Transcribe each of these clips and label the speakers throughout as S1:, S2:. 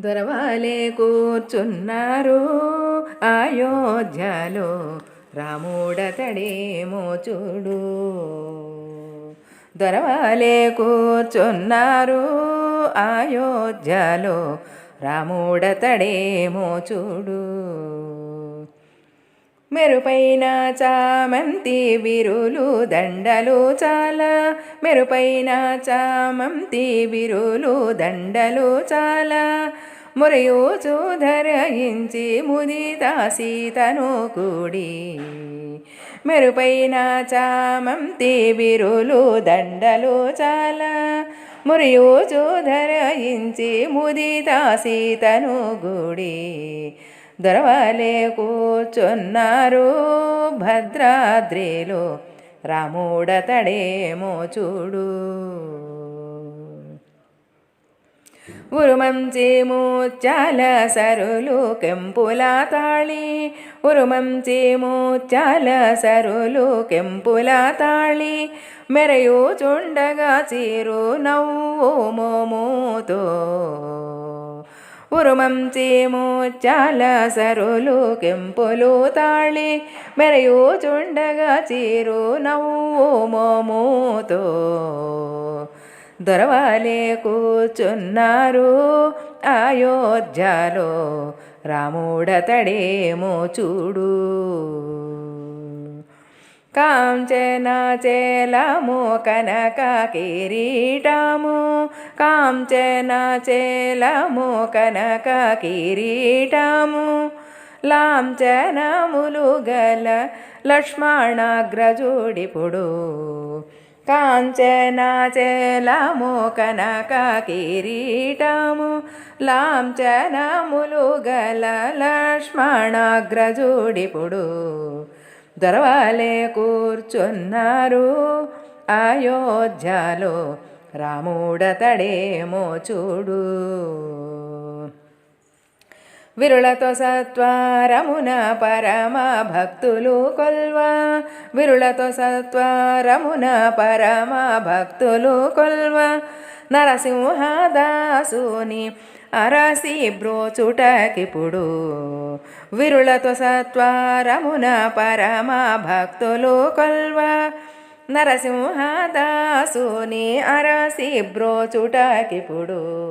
S1: దొరవాలే కూర్చున్నారు. అయోధ్యలో రాముడతడేమో చూడు. దొరవాలే కూర్చున్నారు. అయోధ్యలో రాముడతడేమో చూడు. మెరుపైన చామంతి విరులు దండలు చాలా. మెరుపైన చామంతి విరులు దండలు చాలా. మురయూచు ధరయించి ముదితా సీతను కూడి. మెరుపైన చామంతి విరులు దండలు చాలా. మురయూచు ధరయించి ముదితా సీతను గుడి దొరవలే కూర్చున్నారు భద్రాద్రిలో. రాముడతడేమో చూడు. ఉరుమంచి మూచాల సరులు కెంపుల తాళి. ఉరుమంచి మూచాల సరులు కెంపుల తాళి. మెరయు చుండగా చీరు నవ్వు మోముతో. ఉరుమంచి చాలా సరులు కెంపులు తాళి మెరయు చుండగా చీరు నవ్వు మోముతో. దొరవాలే కూర్చున్నారు అయోధ్యలో రాముడతడేమో చూడు. కాంచన చేలము కనక కిరీటము. కాంచన చేలము కనక కిరీటము. లాంఛనములు గల లక్ష్మణాగ్రజుడిపుడు. కాంచనాచలము కనక కిరీటము. లాంఛనములు గల లక్ష్మణాగ్రజుడిపుడు. దర్వాలే కూర్చున్నారు. అయోధ్యలో రాముడతడేమో చూడు. విరులతో సత్వారమున పరమ భక్తులు కొల్వా. విరులతో సత్వారమున పరమ భక్తులు కొల్వా. నరసింహదాసుని అరసి బ్రోచుటకిప్పుడు విరులతో సత్వారమున పరమ భక్తులు కొల్వా. నరసింహదాసుని అరసి బ్రోచుటకిప్పుడు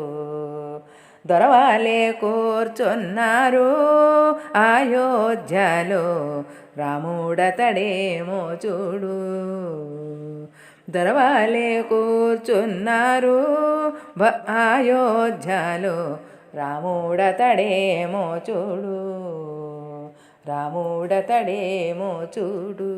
S1: దొరవాలే కూర్చున్నారు. అయోధ్యలో రాముడతడేమో చూడు దొరవాలే కూర్చున్నారు. అయోధ్యలో రాముడతడేమో చూడు రాముడతడేమో చూడు